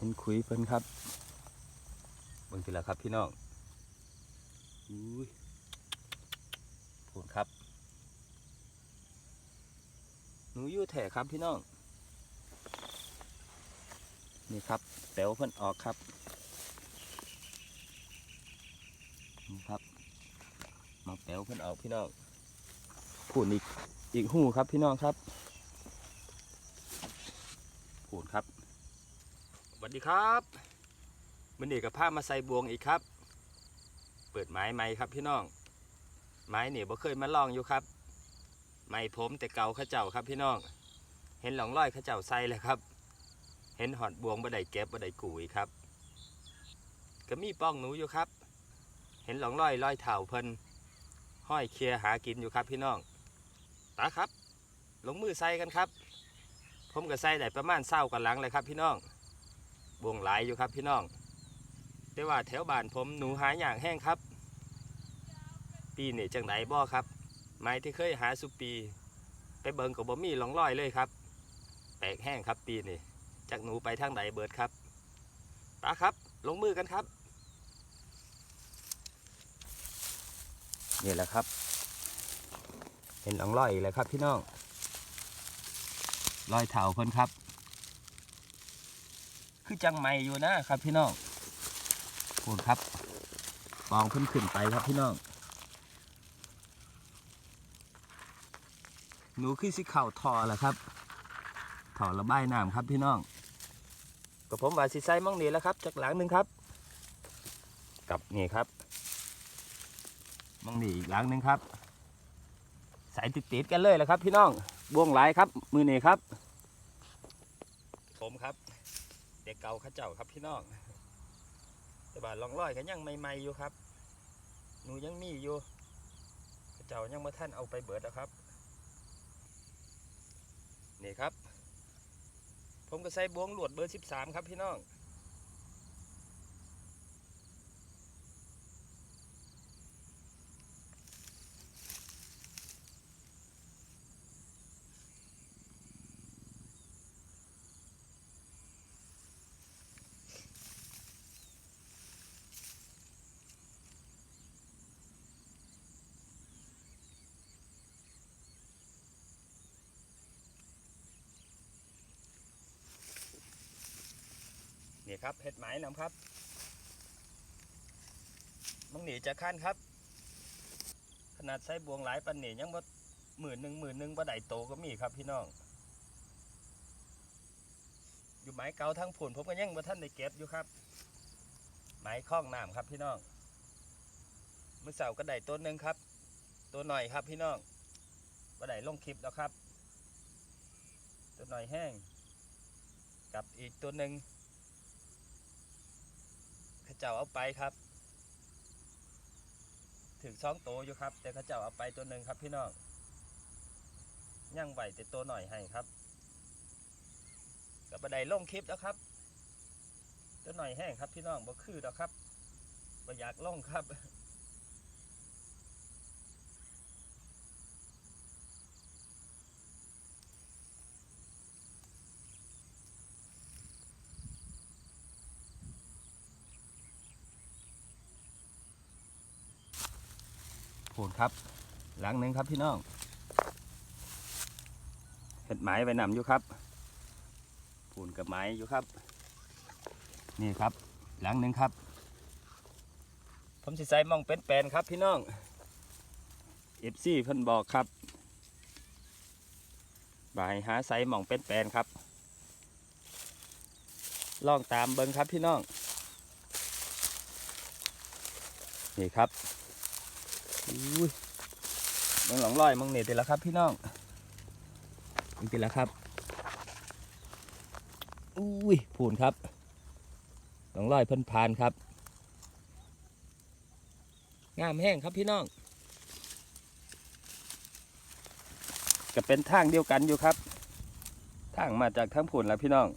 เห็นคุยเพิ่นครับเบิ่งทีละครับพี่น้องอุ้ยพูดครับ หนูยู่แถครับพี่น้อง นี่ครับแต๋วเพิ่นออกครับครับมาแต๋วเพิ่นออกพี่น้องพูดอีกอีกหูครับพี่น้องครับ พูดครับ ส วัสดีครับมันเอกกับผ้ามาใส่บวงอีกครับ เปิดไม้ไม้ครับพี่น้อง ไม้เนี่ยบ่เคยมาลองอยู่ครับ ไม้ผมแต่เก่าข้าเจ้าครับพี่น้อง เห็นหลองร้อยข้าเจ้าใส่เลยครับ เห็นหอดบวงบ่ได้เก็บบ่ได้กุยครับ ก็มีป้องหนูอยู่ครับ เห็นหลองร้อยร้อยเถ่าเพิ่นห้อยเคลียหากินอยู่ครับพี่น้องตาครับ ลงมือใส่กันครับ ผมก็ใส่ได้ประมาณเศร้ากันหลังเลยครับพี่น้อง บวงหลายอยู่ครับพี่น้อง แต่ว่าแถวบ้านผมหนูหาอย่างแห้งครับ ปีนี่จังไดบ่ครับ ไม้ที่เคยหาสุปี ไปเบิงกับบ่มีหลองลอยเลยครับ แปลกแห้งครับปีนี่จากหนูไปทางใดเบิดครับปาครับ ลงมือกันครับ นี่แหละครับเห็นหลองลอยอีกแล้วครับพี่น้องรอยเท้าเพิ่นครับ คือจังไม่อยู่นะครับพี่น้องพูดครับปองเพิ่นขึ้นไปครับพี่น้องหนูคือสิเข่าทอแหละครับถอระบายน้ำครับพี่น้องกับผมว่าสิใส่มองนี่แล้วครับจากหลังหนึ่งครับ กับนี่ครับมองนี่อีกหลังหนึ่งครับใส่ติดๆกันเลยแหละครับ พี่น้องบ่วงหลายครับ มือนี่ครับ ผมครับ เด็กเก่าเข้าเจ้าครับพี่น้องแต่บาลองร้อยกันยังใหม่ๆอยู่ครับ หนูยังมีอยู่เข้าเจ้ายังมาท่านเอาไปเบิดแล้วครับ นี่ครับ ผมก็ใส่บวงหลวดเบอร์สิบสามครับพี่น้อง นี่ครับเห็ดไหมนำครับมังหนีจะขั้นครับ ขนาดใช้บวงหลายปันหนี่ยังบ่หมื่นหนึ่งหมื่นหนึ่งบ่ได้โตก็มีครับพี่น้อง อยู่ไม้เก่าทั้งผุนผมก็ยังบ่ท่านได้เก็บอยู่ครับ ไม้คล้องน้ำครับพี่น้องเมื่อเสาร์ก็ได้ตัวหนึ่งครับ ตัวหน่อยครับพี่น้องบ่ได้ลงคลิปแล้วครับ ตัวหน่อยแห้งกับอีกตัวหนึ่ง เจ้าเอาไปครับถึงสองตัวอยู่ครับ แต่ข้าเจ้าเอาไปตัวหนึ่งครับพี่น้องย่างไหวแต่ตัวหน่อยให้ครับกับบันไดลงคลิปแล้วครับ ตัวหน่อยแห้งครับพี่น้องบ่คือแล้วครับบ่อยากลงครับ พูนครับหลังหนึ่งครับพี่น้องเห็ดไม้ไปนำอยู่ครับพูนกับไม้อยู่ครับ นี่ครับ หลังหนึ่งครับ ผมสิใส่มองเป็นแปลนครับพี่น้องเอฟซีเพิ่นบอกครับบายหาใส่มองเป็นแปลนครับ ลองตามเบิ้งครับพี่น้อง นี่ครับ อุ้ยมังหลงลอยมังเหน็ดติแล้วครับ พี่น้องนี่ติแล้วครับอุ้ยผูนครับหลงลอยเพิ่นพานครับ งามแห้งครับพี่น้องก็เป็นทางเดียวกันอยู่ครับ ทางมาจากทางผุนแล้วพี่น้อง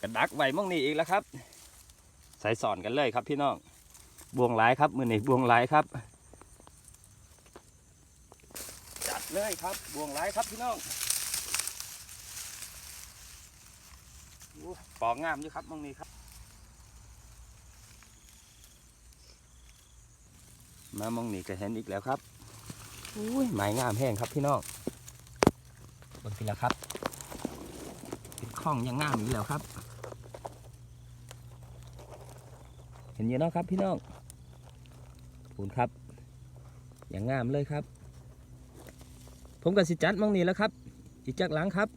กระดักไว้มังนี่อีกแล้วครับ ใส่สอนกันเลยครับพี่น้อง บวงหลายครับมือนี่บวงหลายครับ จัดเลยครับบวงหลายครับพี่น้องปอกงามอยู่ครับมองนี้ครับ มามองนี่ก็เห็นอีกแล้วครับอุ้ยไม้งามแห้งครับพี่น้องบนทีและครับเป็นข้องยังงามอีกแล้วครับ เห็นอยู่เนาะครับพี่น้อง คุณครับ อย่างงามเลยครับ ผมกับสิจัดมองนี่แล้วครับ อีกจากหลังครับ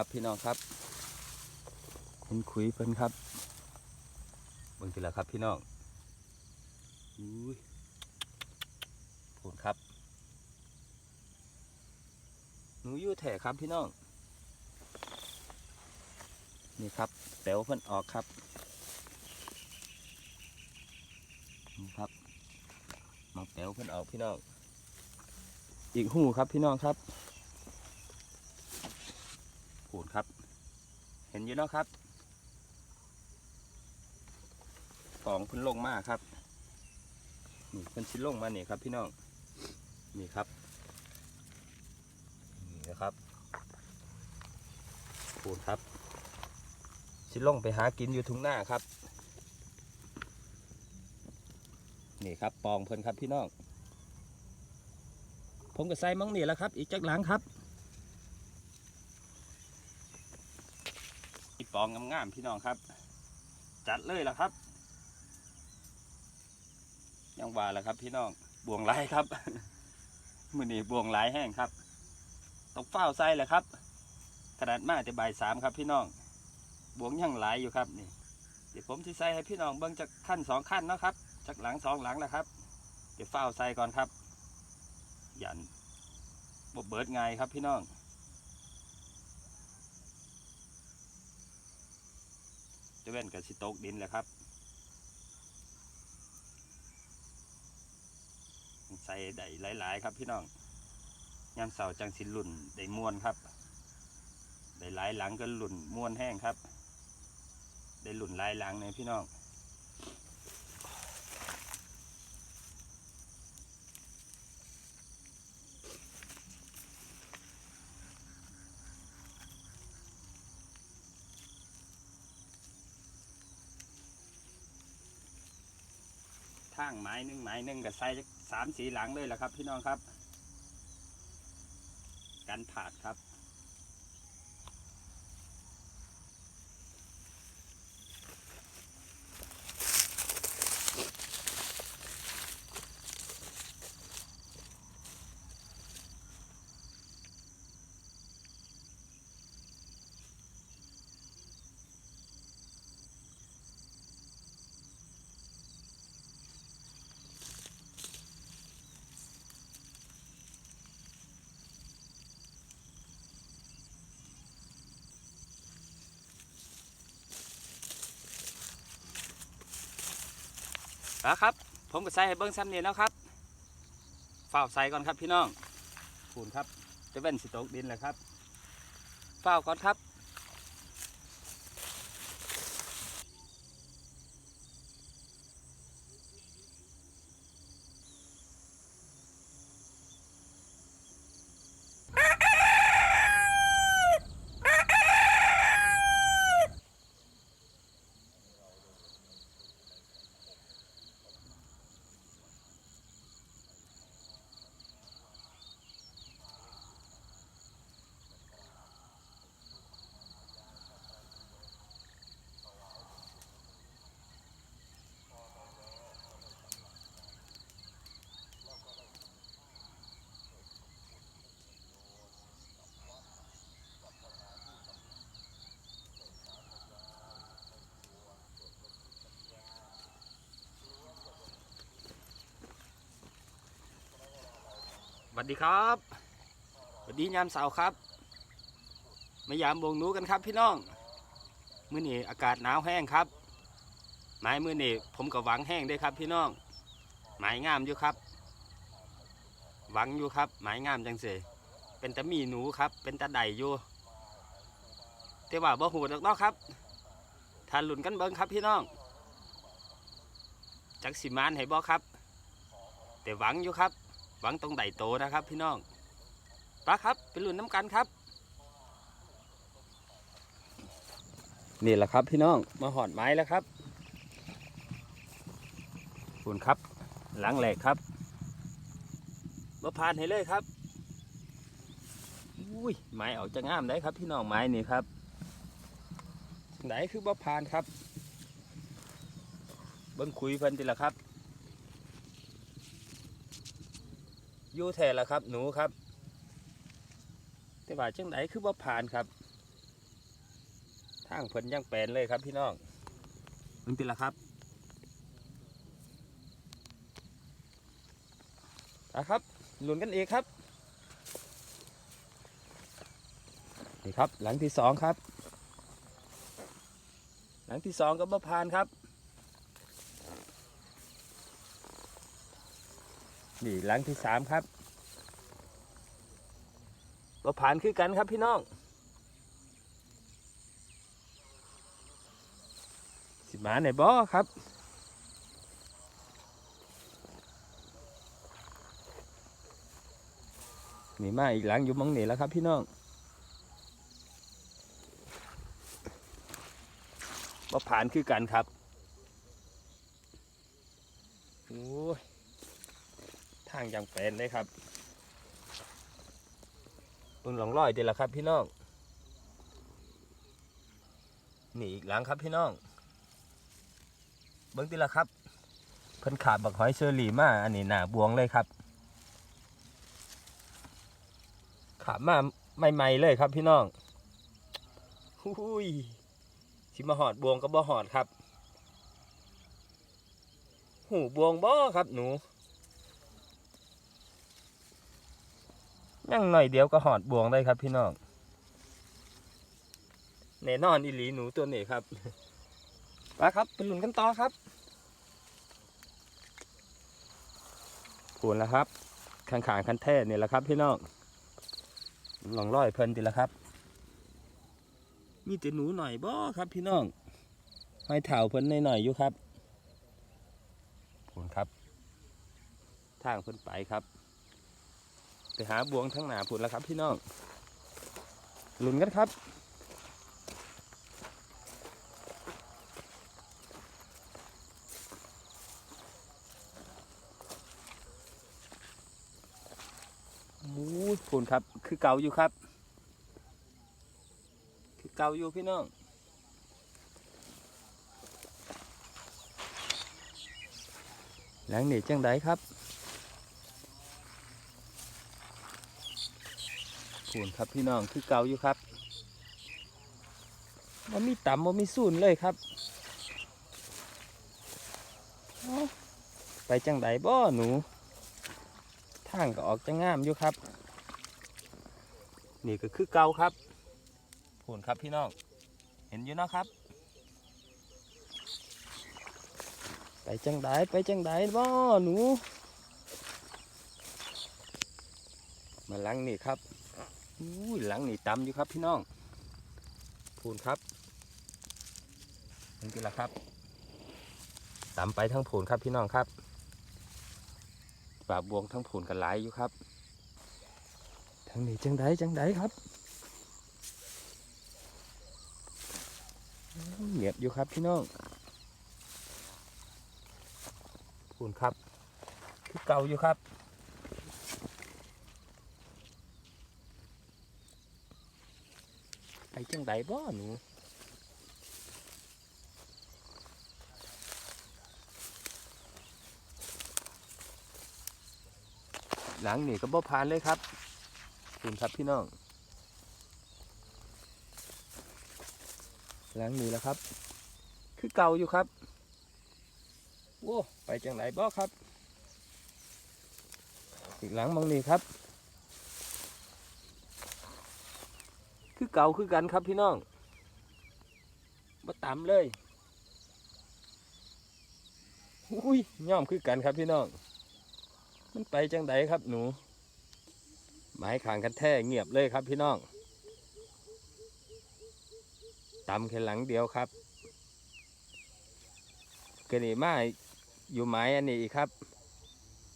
ครับพี่น้องครับเห็นคุยเพิ่นครับเบิ่งทีละครับพี่น้องอุ้ยพูนครับ หนูยู่แถครับพี่น้อง นี่ครับแต๋วเพิ่นออกครับนี่ครับมอกแต๋วเพิ่นออกพี่น้อง อีกหูครับพี่น้องครับ ปูนครับ เห็นอยู่เนาะครับกองพิ่นลงมากครับนี่เพิ่นชิ้นลงมานี่ครับ พี่น้องนี่ครับนี่นะครับปูนครับชิ้นลงไปหากินอยู่ทุ่งหน้าครับนี่ครับปองเพิ่นครับพี่น้องผมก็ใส่มังนี่แหล้วครับ อีกจักหลังครับ อีปองงามๆพี่น้องครับ จัดเลยล่ะครับ ยังว่าล่ะครับ พี่น้องบวงหลครับมือนี้บวงหลแห้งครับต้องเฝ้าใส่แหละครับขนาดมาแต่บ่ายสามครับ พี่น้องบวงยังไหลอยู่ครับนี่เดี๋ยวผมที่ใส่ให้พี่น้องเบิ่งจากขั้นสองขั้นเนาะครับจากหลังสองหลังแล้วครับเดี๋ยวเฝ้าใส่ก่อนครับ ยันบบเบิดไงครับพี่น้อง จะเว้นกับสิตกดินแหละครับ ใส่ได้หลาย ๆ ครับพี่น้องยามเสาจังสิหลุ่นได้ม้วนครับ ได้หลายหลังก็หลุ่นม้วนแห้งครับ ได้หลุ่นหลายหลังเนี่ยพี่น้อง ทางไม้หนึ่งไม้หนึ่งก็ใส่สามสีหลังเลยแหละครับ พี่น้องครับ กันผาดครับ แล้วครับ ผมก็ใส่ให้เบิ้งซ้ำนี่แล้วครับเฝ้าใส่ก่อนครับพี่น้องปูนครับจะเป็นสิโตกดินเลยครับเฝ้าก่อนครับ วัสดีครับสวัสดียามเสาร์ครับ มายามบวงนูกันครับพี่น้องมื้อนี้อากาศหนาวแห้งครับไม้มื้อนี้ผมก็หวังแห้งเด้ครับพี่น้องไม้งามอยู่ครับ หวังอยู่ครับไม้งามจังเสเป็นตะมีหนูครับ เป็นตะไดอยู่แต่ว่าบ่หูดอกนาะครับทานหลุนกันเบิ้งครับพี่น้อง จักสิมานให้บ่ครับ แต่หวังอยู่ครับ หวังตรงไดโตนะครับ พี่น้องปะครับไปลุ้นน้ำกันครับ นี่แหละครับพี่น้องมาหอดไม้แล้วครับคุณครับ หลังแหลกครับมาผ่านให้เลยครับอุ้ยไม้ออกจะงามได้ครับ พี่น้องไม้นี่ครับ ไหนคือบ่ผ่านครับ เบิ้งคุยเพิ่นดีละครับ อยู่แท้ละครับ หนูครับ แต่ว่าจังไหนคือบ่ผ่านครับ ทางเพิ่นยังแปลนเลยครับพี่น้องมึงติละครับนะครับหลุนกันเองครับนี่ครับ หลังที่สองครับ หลังที่สองก็บ่ผ่านครับ นี่หลังที่สามครับบ่ผ่านคือกันครับพี่น้องสิมาในบ่อครับ นี่มาอีกหลังอยู่มองนี่แล้วครับพี่น้องมาผ่านคือกันครับโอ้ยางยังเป็นเลยครับเบิ่งหลองร้อยเดียวละครับพี่น้องนี่อีกหลังครับพี่น้อง เบิ้งติละครับ เพิ่นขาบบักหอยเชอรี่มาอันนี้หนาบวงเลยครับ ขาบมาใหม่ๆเลยครับพี่น้องหุยสิมาหอดบวงก็บ่หอดครับ หูบวงบ่ครับหนู ยังหน่อยเดียวก็หอดบวงได้ครับพี่น้องแน่นอนอีหลีหนูตัวนี้ครับไปครับไปหลุนกันต่อครับพูนแล้วครับข้างๆคันแท่นี่ยแหละครับ พี่น้องลองร้อยเพิ่นดีละครับ มีแต่หนูหน่อยบ่ครับพี่น้องห้อยเถ่าเพิ่นหน่อยๆอยู่ครับพูนครับ ทางเพิ่นไปครับ ไปหาบวงทั้งหนาพูนแล้วครับพี่น้องลุ้นกันครับมูผุนครับ คือเก่าอยู่ครับ คือเก่าอยู่พี่น้องหลังนี่จังไดครับ ผุนครับพี่น้องคือเก่าอยู่ครับมันมีต่ำมันมีสูนเลยครับเอ้าไปจังไดบ่หนูทางก็ออกจะงามอยู่ครับ นี่ก็คือเก่าครับผลครับพี่น้อง เห็นอยู่เนาะครับ ไปจังไดไปจังไดบ่หนู มาหลังนี่ครับ อุ้หลังนี่ต่ำอยู่ครับพี่น้องพูนครับนี่ละครับต่ำไปทั้งผูนครับพี่น้องครับปากบวงทั้งผุนกันหลายอยู่ครับทางนี้จังไดจังไดครับเงียบอยู่ครับพี่น้องผุนครับคือเก่าอยู่ครับ ไป จังไดบ่หนูหลังนี่ก็บ่ผ่านเลยครับคุณครับพี่น้อง หลังนี่แหล้วครับ คือเก่าอยู่ครับโว้ไปจังไหนบ่ครับ อีกหลังบางนี่ครับ คือ เก่าคือกันครับพี่น้องมาตามเลยอุ้ยย่อมคือกันครับพี่น้อง มันไปจังไดครับหนู หมายขางกันแท้เงียบเลยครับพี่น้องตำแค่หลังเดียวครับกระนี่มาอยู่ไม้อันนี้อีกครับ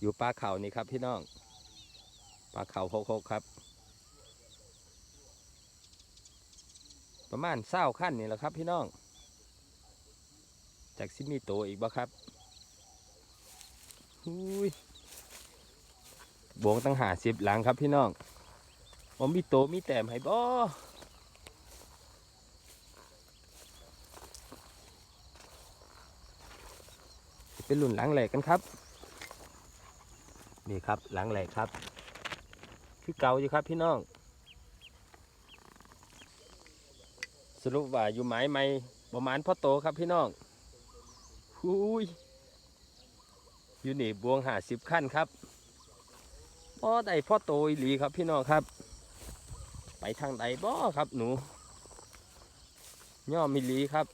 อยู่ปลาเข่านี่ครับพี่น้อง ปลาเข่าโคกครับ ประมาณเศร้าขั้นนี่แหละครับพี่น้อง จากซิมีโตอีกบ่ครับหุยบวงตั้งหาสิบหลังครับพี่น้องว่ามีโตมีแต้มให้บ่เป็นหลุนหลังแหลกกันครับ นี่ครับหลังแหลกครับ คือเก่าอยู่ครับพี่น้อง สรุปว่าอยู่หมายไม่ประมาณพ่อโตครับพี่น้องหุยอยู่นี่บวงหาสิบขั้นครับพ่อใดพ่อโตอีหลีครับพี่น้องครับ ไปทางใดบ่ครับหนู ย่อมิลีครับ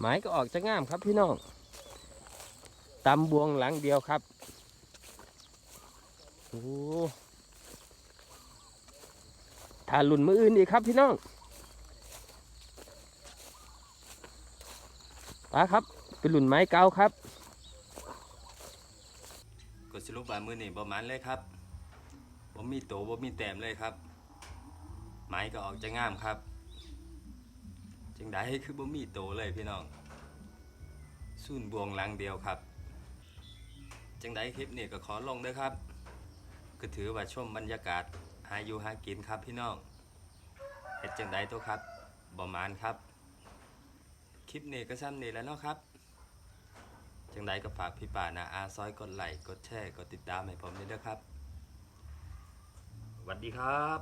หมายก็ออกจะงามครับพี่น้องตำบวงหลังเดียวครับโอ้ทารุ่นมืออื่นอีกครับพี่น้อง ปลาครับ เป็นหลุนไม้เก่าครับกดสรุปว่ามือนี่ประมาณเลยครับบ่มีโตบ่มีแต้มเลยครับ ไม้ก็ออกจะงามครับจังได้คือบ่มีโตเลยพี่น้องสุนบวงหลังเดียวครับจังได้คลิปนี้ก็ขอลงด้วยครับ ก็ถือว่าชมบรรยากาศหาอยู่หากินครับพี่น้องเฮ็ดจังไดตัวครับบ่มานครับ คลิปนี้ก็ซ้ำนี่แล้วเนาะครับ จังใดก็ฝากพี่ป่านาอาซอยกดไลค์กดแชร์กดติดตามให้ผมด้วยนะครับสวัสดีครับ